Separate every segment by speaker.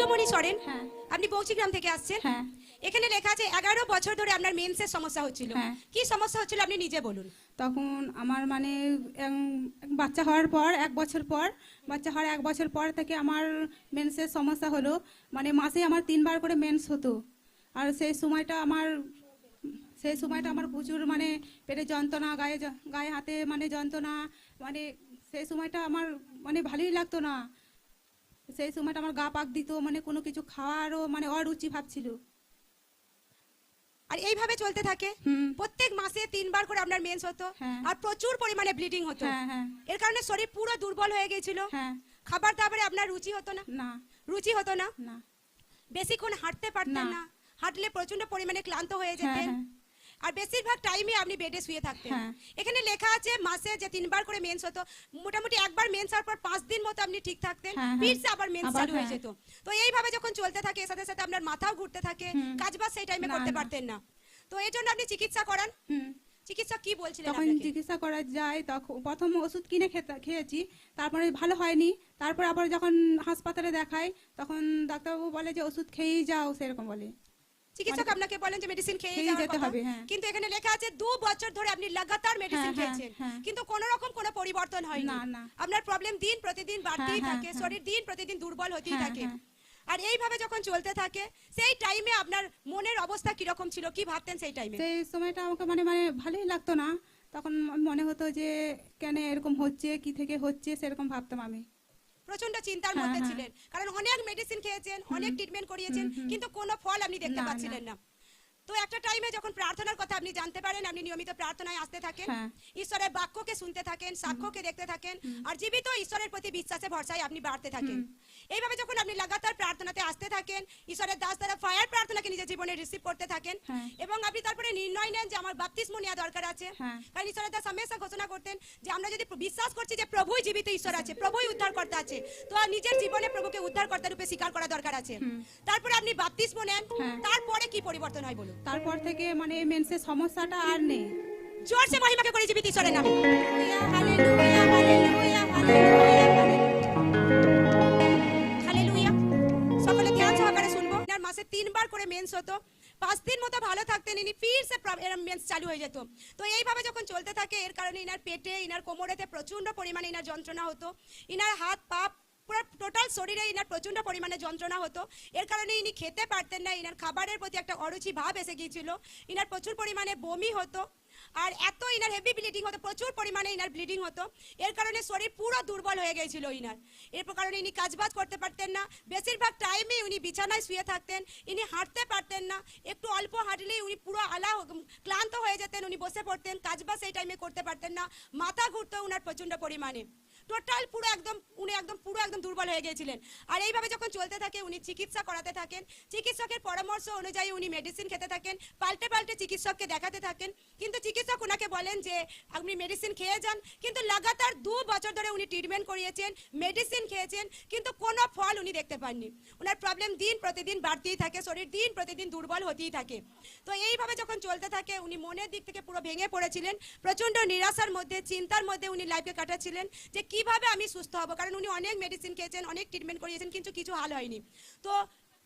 Speaker 1: সূর্যমণি সরেন।
Speaker 2: হ্যাঁ।
Speaker 1: আপনি বৌচিগ্রাম থেকে আসছেন।
Speaker 2: হ্যাঁ।
Speaker 1: এখানে লেখা আছে এগারো বছর ধরে আপনার মেন্সের সমস্যা হচ্ছিল।
Speaker 2: হ্যাঁ।
Speaker 1: কি সমস্যা হচ্ছিল আপনি নিজে বলুন।
Speaker 2: তখন আমার মানে বাচ্চা হওয়ার পর এক বছর পর বাচ্চা হওয়ার এক বছর পর থেকে আমার মেন্সের সমস্যা হলো। মানে মাসে আমার তিনবার করে মেন্স হতো। আর সেই সময়টা আমার সেই সময়টা আমার প্রচুর মানে পেটে যন্ত্রণা গায়ে গায়ে হাতে মানে যন্ত্রণা মানে সেই সময়টা আমার মানে ভালোই লাগতো না। সেই সময়টা আমার গা পাক দিত মানে কোনো কিছু খাওয়ারও মানে অরুচি ভাবছিল।
Speaker 1: আর এইভাবে চলতে থাকে। প্রত্যেক মাসে তিনবার করে আপনার মেন্স হতো
Speaker 2: হ্যাঁ।
Speaker 1: আর প্রচুর পরিমাণে ব্লিডিং হতো।
Speaker 2: হ্যাঁ হ্যাঁ।
Speaker 1: এর কারণে শরীর পুরো দুর্বল হয়ে গিয়েছিল খাবার দাবারে আপনার রুচি হতো না?
Speaker 2: না।
Speaker 1: রুচি হতো না?
Speaker 2: না।
Speaker 1: বেশিক্ষণ হাঁটতে পারতেন
Speaker 2: না।
Speaker 1: হাঁটলে প্রচণ্ড পরিমাণে ক্লান্ত হয়ে যেতেন। আর বেশিরভাগ টাইমে আপনি বেডে শুয়ে থাকতেন
Speaker 2: হ্যাঁ।
Speaker 1: এখানে লেখা আছে মাসে যে তিনবার করে মেন্স হতো মোটামুটি একবার মেন্স হওয়ার পর পাঁচ দিন মতো আপনি ঠিক থাকতেন
Speaker 2: হ্যাঁ, হ্যাঁ।
Speaker 1: আবার মেন্স চালু হয়ে। যেত তো এইভাবে যখন চলতে থাকে সাথে সাথে আপনার মাথাও ঘুরতে থাকে। কাজ বাজ সেই টাইমে করতে পারতেন না তো এই জন্য আপনি চিকিৎসা করান চিকিৎসা কি বলছিলেন
Speaker 2: তখন চিকিৎসা করা যায় তখন প্রথম ওষুধ কিনে খেয়েছি তারপরে ভালো হয়নি তারপর আবার যখন হাসপাতালে দেখাই তখন ডাক্তারবাবু বলে যে ওষুধ খেয়েই যাও সেরকম বলে
Speaker 1: চিকিৎসক আপনাকে বলেন যে মেডিসিন খেয়ে
Speaker 2: যেতে। হবে, হ্যাঁ।
Speaker 1: কিন্তু এখানে লেখা আছে দু বছর ধরে আপনি লাগাতার মেডিসিন
Speaker 2: হ্যাঁ, হ্যাঁ,
Speaker 1: খেয়েছেন। কিন্তু কোনো রকম কোনো পরিবর্তন হয়নি
Speaker 2: না, না।
Speaker 1: আপনার প্রবলেম দিন প্রতিদিন বাড়তেই থাকে। শরীর দিন প্রতিদিন দুর্বল হতেই থাকে। আর এইভাবে যখন চলতে থাকে সেই টাইমে আপনার মনের অবস্থা কীরকম ছিল কি ভাবতেন সেই টাইমে
Speaker 2: সেই সময়টা আমাকে মানে মানে ভালোই লাগতো না তখন মনে হতো যে কেন এরকম হচ্ছে কি থেকে হচ্ছে সেরকম ভাবতাম আমি
Speaker 1: প্রচণ্ড চিন্তার
Speaker 2: হ্যাঁ,
Speaker 1: মধ্যে
Speaker 2: হ্যাঁ।
Speaker 1: ছিলেন কারণ অনেক মেডিসিন খেয়েছেন অনেক ট্রিটমেন্ট করিয়েছেন। কিন্তু কোনো ফল আপনি দেখতে। পাচ্ছিলেন না তো একটা টাইমে যখন প্রার্থনার কথা আপনি জানতে পারেন আপনি নিয়মিত প্রার্থনায় আসতে থাকেন
Speaker 2: হ্যাঁ।
Speaker 1: ঈশ্বরের বাক্যকে শুনতে থাকেন সাক্ষ্যকে দেখতে থাকেন আর জীবিত ঈশ্বরের প্রতি বিশ্বাসে ভরসায় আপনি বাড়তে থাকেন এইভাবে যখন আপনি লাগাতার প্রার্থনাতে আসতে থাকেন ঈশ্বরের দাস নিজের জীবনে রিসিভ করতে থাকেন।
Speaker 2: হ্যাঁ।
Speaker 1: এবং আপনি তারপরে নির্ণয় নেন যে আমার বাপতিস্ম নেওয়া দরকার আছে।
Speaker 2: হ্যাঁ।
Speaker 1: কারণ ঈশ্বরের দাস হামেশা ঘোষণা করতেন যে আমরা যদি বিশ্বাস করছি যে প্রভুই জীবিত ঈশ্বর আছে প্রভুই উদ্ধারকর্তা আছে তো আর নিজের জীবনে প্রভুকে উদ্ধারকর্তা রূপে স্বীকার করা দরকার আছে। তারপরে আপনি বাপতিস্ম নেন
Speaker 2: হ্যাঁ।
Speaker 1: তারপরে কি পরিবর্তন হয় বলুন?
Speaker 2: তারপর থেকে মানে এই মেন্সের সমস্যাটা আর নেই।
Speaker 1: জোরসে মহিমাকে করে জীবিত ঈশ্বরের নামে।
Speaker 2: হালেলুয়া হালেলুয়া হালেলুয়া
Speaker 1: মাসে তিনবার করে মেন্স হতো। পাঁচ দিন মতো ভালো থাকতেন ইনি, ফির সে এরম মেন্স চালু হয়ে যেত। তো এইভাবে যখন চলতে থাকে, এর কারণে ইনার পেটে, ইনার কোমরেতে প্রচণ্ড পরিমাণে ইনার যন্ত্রণা হতো। ইনার হাত, পা পুরো টোটাল শরীরে ইনার প্রচণ্ড পরিমাণে যন্ত্রণা হতো। এর কারণে ইনি খেতে পারতেন না, ইনার খাবারের প্রতি একটা অরুচি ভাব এসে গিয়েছিল। ইনার প্রচুর পরিমাণে বমি হতো। আর এত ইনার হেভি ব্লিডিং হতো, প্রচুর পরিমাণে ইনার ব্লিডিং হতো। এর কারণে শরীর পুরো দুর্বল হয়ে গেছিল ইনার। এর কারণে ইনি কাজবাজ করতে পারতেন না। বেশিরভাগ টাইমে উনি বিছানায় শুয়ে থাকতেন। ইনি হাঁটতে পারতেন না। অল্প হাঁটলেই উনি পুরো আলা ক্লান্ত হয়ে যেতেন, উনি বসে পড়তেন কাজবাজ সেই টাইমে করতে পারতেন না, মাথা ঘুরতো উনার প্রচণ্ড পরিমাণে। টোটাল পুরো একদম, উনি একদম, পুরো একদম দুর্বল হয়ে গিয়েছিলেন। আর এইভাবে যখন চলতে থাকে, উনি চিকিৎসা করাতে থাকেন। চিকিৎসকের পরামর্শ অনুযায়ী উনি মেডিসিন খেতে থাকেন, পাল্টে পাল্টে চিকিৎসককে দেখাতে থাকেন। কিন্তু চিকিৎসক ওনাকে বলেন যে, আপনি মেডিসিন খেয়ে যান। কিন্তু লাগাতার দু বছর ধরে উনি ট্রিটমেন্ট করিয়েছেন মেডিসিন খেয়েছেন, কিন্তু কোনো ফল উনি দেখতে পাননি। ওনার প্রবলেম দিন প্রতিদিন বাড়তেই থাকে, শরীর দিন প্রতিদিন দুর্বল হতেই থাকে। তো এইভাবে যখন চলতে থাকে, উনি মনের দিক থেকে পুরো ভেঙে পড়েছিলেন। প্রচণ্ড নিরাশার মধ্যে, চিন্তার মধ্যে উনি লাইফকে কাটাচ্ছিলেন যে কীভাবে আমি সুস্থ হব? কারণ উনি অনেক মেডিসিন খেয়েছেন, অনেক ট্রিটমেন্ট করিয়েছেন, কিন্তু কিছু হাল হয়নি। তো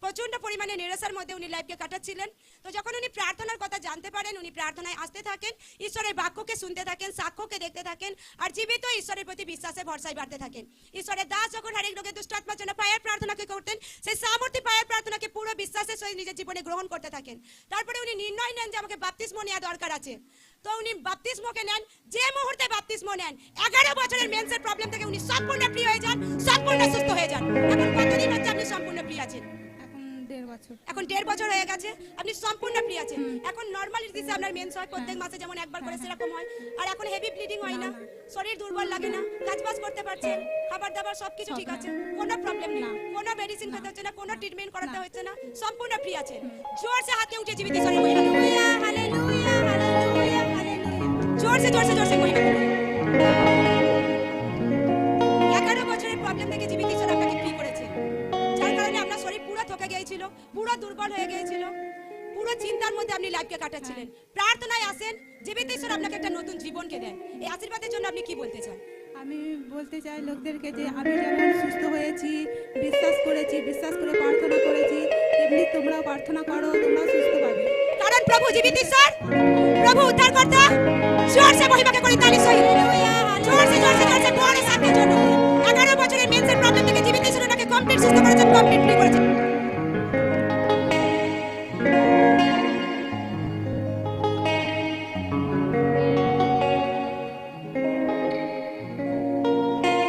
Speaker 1: প্রচণ্ড পরিমাণে নিরাশার মধ্যে উনি লাইফকে কাটাচ্ছিলেন। তো যখন উনি প্রার্থনার কথা জানতে পারেন, উনি প্রার্থনায় আসতে থাকেন, ঈশ্বরের বাক্যকে শুনতে থাকেন, সাক্ষ্যকে দেখতে থাকেন, আর জীবিত ঈশ্বরের প্রতি বিশ্বাসে ভরসায় বাড়তে থাকেন। ঈশ্বরের দাস যখন হরেক রোগের দুষ্টাত্মার জন্য পায়ের প্রার্থনাকে করতেন, সেই সামর্থ্য পায়ের প্রার্থনাকে পুরো বিশ্বাসের সহিত নিজের জীবনে গ্রহণ করতে থাকেন। তারপরে উনি নির্ণয় নেন যে আমাকে বাপতিস্ম নেওয়া দরকার আছে। তো উনি বাপতিস্মকে নেন, যে মুহূর্তে বাপতিস্ম নেন, এগারো বছরের মেন্সের প্রবলেম থেকে উনি সম্পূর্ণ ফ্রি হয়ে যান, সম্পূর্ণ সুস্থ হয়ে যান। এখন কতদিন হচ্ছে
Speaker 2: বছর
Speaker 1: এখন দেড় বছর হয়ে গেছে আপনি সম্পূর্ণ ফ্রি আছেন। এখন নর্মাল দিছে আপনার মেন্স হয় প্রত্যেক মাসে যেমন একবার করে সেরকম হয়। আর এখন হেভি ব্লিডিং হয় না শরীর দুর্বল লাগে না কাজবাজ করতে পারছেন খাবার দাবার সবকিছু ঠিক আছে কোনো প্রবলেম নেই। কোনো মেডিসিন খেতে হচ্ছে না কোনো ট্রিটমেন্ট করাতে হচ্ছে না সম্পূর্ণ ফ্রি আছেন। জোরসে হাতে উঠে জীবিত
Speaker 2: হালেলুয়া।
Speaker 1: জোরসে জোরসে জোরসে। শরীর গিয়েছিল পুরো দুর্বল হয়ে গিয়েছিল। পুরো চিন্তার মধ্যে আপনি লাইফকে কাটাচ্ছিলেন। প্রার্থনায় আসেন জীবিত ঈশ্বর আপনাকে একটা নতুন জীবনকে দেন। এই আশীর্বাদের জন্য আপনি কি বলতে চান?
Speaker 2: আমি বলতে চাই লোকদেরকে যে আমি যেমন সুস্থ হয়েছি বিশ্বাস করেছি বিশ্বাস করে প্রার্থনা করেছি তেমনি তোমরাও প্রার্থনা করো তোমরাও সুস্থ পাবে।
Speaker 1: কারণ প্রভু জীবিত ঈশ্বর প্রভু উদ্ধারকর্তা জোর সে মহিমাকে করে তালি সহিত। জোর সে জোর সে জোর সে বড় সাথে জন্য এগারো বছরের মেন্সের প্রবলেম থেকে জীবিত ঈশ্বর ওনাকে কমপ্লিট সুস্থ করেছেন কমপ্লিটলি